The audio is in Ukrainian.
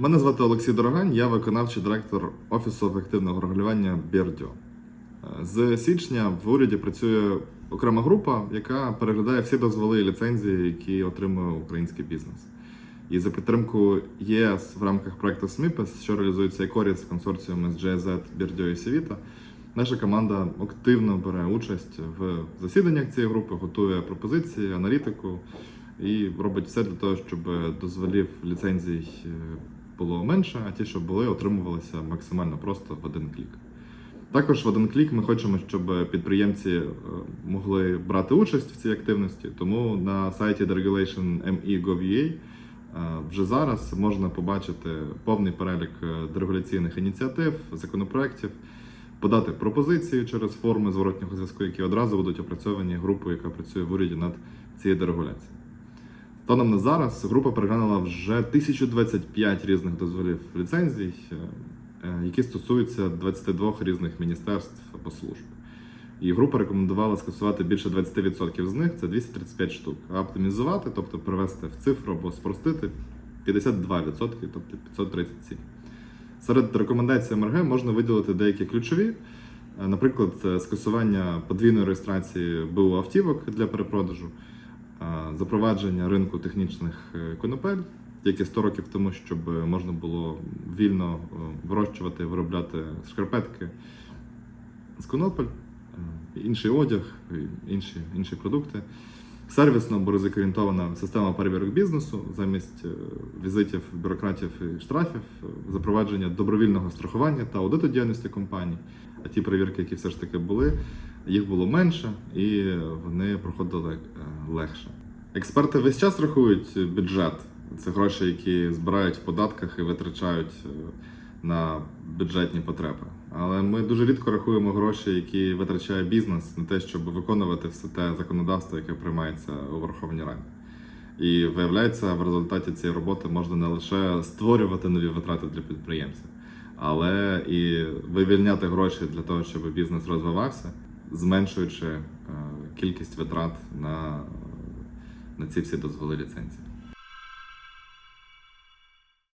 Мене звати Олексій Дорогань, я виконавчий директор Офісу ефективного регулювання Бірдьо. Е, З січня в уряді працює окрема група, яка переглядає всі дозволи і ліцензії, які отримує український бізнес. І за підтримку ЄС в рамках проекту СМІПЕС, що реалізується ЕКОРІС в консорціумі з GIZ, Бірдьо і Сівіта, наша команда активно бере участь в засіданнях цієї групи, готує пропозиції, аналітику і робить все для того, щоб дозволів ліцензій е, було менше, а ті, що були, отримувалися максимально просто в один клік. Також в один клік ми хочемо, щоб підприємці е, могли брати участь в цій активності. Тому на сайті Deregulation ME.gov.ua е, вже зараз можна побачити повний перелік е, дерегуляційних ініціатив, законопроєктів, подати пропозиції через форми зворотнього зв'язку, які одразу будуть опрацьовані групою, яка працює в уряді над цією дерегуляцією. Станом на зараз група переглянула вже 1025 різних дозволів ліцензій, е, е, які стосуються 22 різних міністерств або служб. І група рекомендувала скасувати більше 20% з них, це 235 штук, а оптимізувати, тобто привести в цифру або спростити 52%, тобто 537. Серед рекомендацій МРГ можна виділити деякі ключові, Е, наприклад, скасування подвійної реєстрації БУ автівок для перепродажу, запровадження ринку технічних е, конопель, тільки і 100 років тому, щоб можна було вільно е, вирощувати, виробляти шкарпетки з конопель, е, інший одяг, інші, інші продукти. Сервісна або ризикоорієнтована система перевірок бізнесу замість е, візитів бюрократів і штрафів, е, запровадження добровільного страхування та аудиту діяльності компаній. А ті перевірки, які все ж таки були, їх було менше і вони проходили е, легше. Експерти весь час рахують бюджет. Це гроші, які збирають в податках і витрачають на бюджетні потреби. Але ми дуже рідко рахуємо гроші, які витрачає бізнес на те, щоб виконувати все те законодавство, яке приймається у Верховній Раді. І виявляється, в результаті цієї роботи можна не лише створювати нові витрати для підприємців, але і вивільняти гроші для того, щоб бізнес розвивався, зменшуючи е, кількість витрат на, на ці всі дозволи ліцензії.